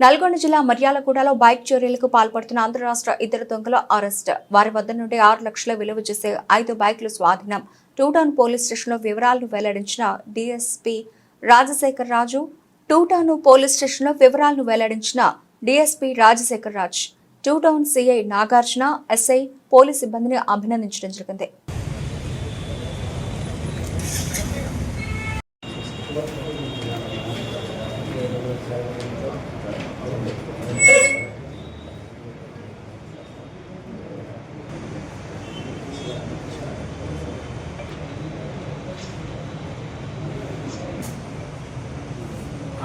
నల్గొండ జిల్లా మర్యాలగూడలో బైక్ చోరీలకు పాల్పడుతున్న ఆంధ్ర రాష్ట్ర ఇద్దరు దొంగల అరెస్ట్. వారి వద్ద నుండి ఆరు లక్షల విలువ చేసే ఐదు బైక్లు స్వాధీనం. టూ టౌన్ పోలీస్ స్టేషన్లో వివరాలను వెల్లడించిన DSP Rajasekhar Raju two town police స్టేషన్లో వివరాలను వెల్లడించిన DSP Rajasekhar Raj two town CI Nagarjuna SI police సిబ్బందిని అభినందించడం జరిగింది.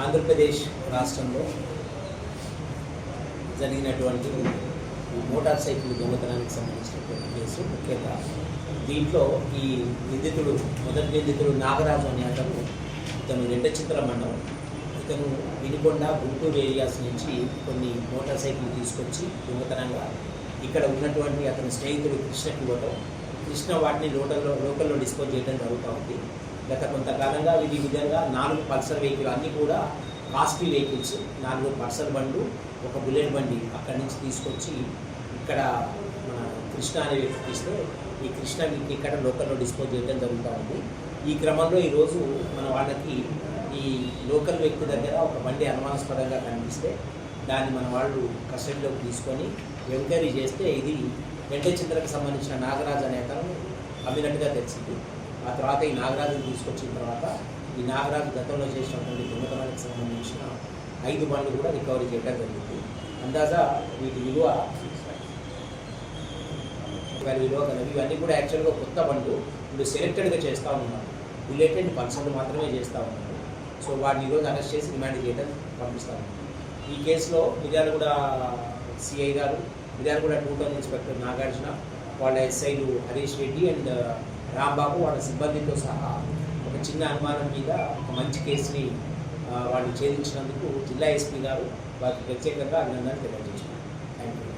ఆంధ్రప్రదేశ్ రాష్ట్రంలో జరిగినటువంటి మోటార్ సైకిల్ దొంగతనానికి సంబంధించినటువంటి కేసు ముఖ్యంగా దీంట్లో ఈ నిందితుడు మొదటి నిందితుడు నాగరాజు అనే అతను ఇతను రెండచిత్ర మండలం ఇతను వినుకొండ గుంటూరు ఏరియాస్ నుంచి కొన్ని మోటార్ సైకిల్ తీసుకొచ్చి దొంగతనంగా ఇక్కడ ఉన్నటువంటి అతని స్నేహితుడు కృష్ణకి ఇవ్వటం. కృష్ణ వాటిని లోకల్లో లోకల్లో డిస్పోజ్ చేయడం జరుగుతూ ఉంది. గత కొంతకాలంగా ఈ విధంగా నాలుగు పల్సర్ వెహికల్ అన్నీ కూడా కాస్ట్లీ వెహికల్స్ నాలుగు పల్సర్ బండ్లు ఒక బుల్లెట్ బండి అక్కడి నుంచి తీసుకొచ్చి ఇక్కడ మన కృష్ణ అనే వ్యక్తికి ఇస్తే ఈ కృష్ణ వీటిని ఇక్కడ లోకల్లో డిస్పోజ్ చేయడం జరుగుతూ ఉంది. ఈ క్రమంలో ఈరోజు మన వాళ్ళకి ఈ లోకల్ వ్యక్తి దగ్గర ఒక బండి అనుమానాస్పదంగా కనిపిస్తే దాన్ని మన వాళ్ళు కస్టడీలోకి తీసుకొని ఎంక్వైరీ చేస్తే ఇది వెంట చిత్రకు సంబంధించిన నాగరాజు అనే అతను అమ్మినట్టుగా తెలిసింది. ఆ తర్వాత ఈ నాగరాజుని తీసుకొచ్చిన తర్వాత ఈ నాగరాజు గతంలో చేసినటువంటి దొంగతనానికి సంబంధించిన ఐదు బండ్లు కూడా రికవరీ చేయడం జరిగింది. అందాజా వీటి విలువ వారి విలువ కలవి ఇవన్నీ కూడా యాక్చువల్గా కొత్త బండ్లు. ఇప్పుడు సెలెక్టెడ్గా చేస్తూ ఉన్నారు బుల్లెట్ అండ్ పల్సర్లు మాత్రమే చేస్తూ ఉన్నారు సో వాడిని ఈరోజు అరెస్ట్ చేసి రిమాండ్ చేయడం పంపిస్తాను. ఈ కేసులో మిర్యాలగూడ సిఐ గారు Miryalaguda two town inspector Nagarjuna వాళ్ళ ఎస్ఐలు హరీష్ రెడ్డి అండ్ రాంబాబు వాళ్ళ సిబ్బందితో సహా ఒక చిన్న అనుమానం మీద ఒక మంచి కేసుని వాళ్ళు ఛేదించినందుకు జిల్లా ఎస్పీ గారు వారికి ప్రత్యేకంగా అభినందనలు యూ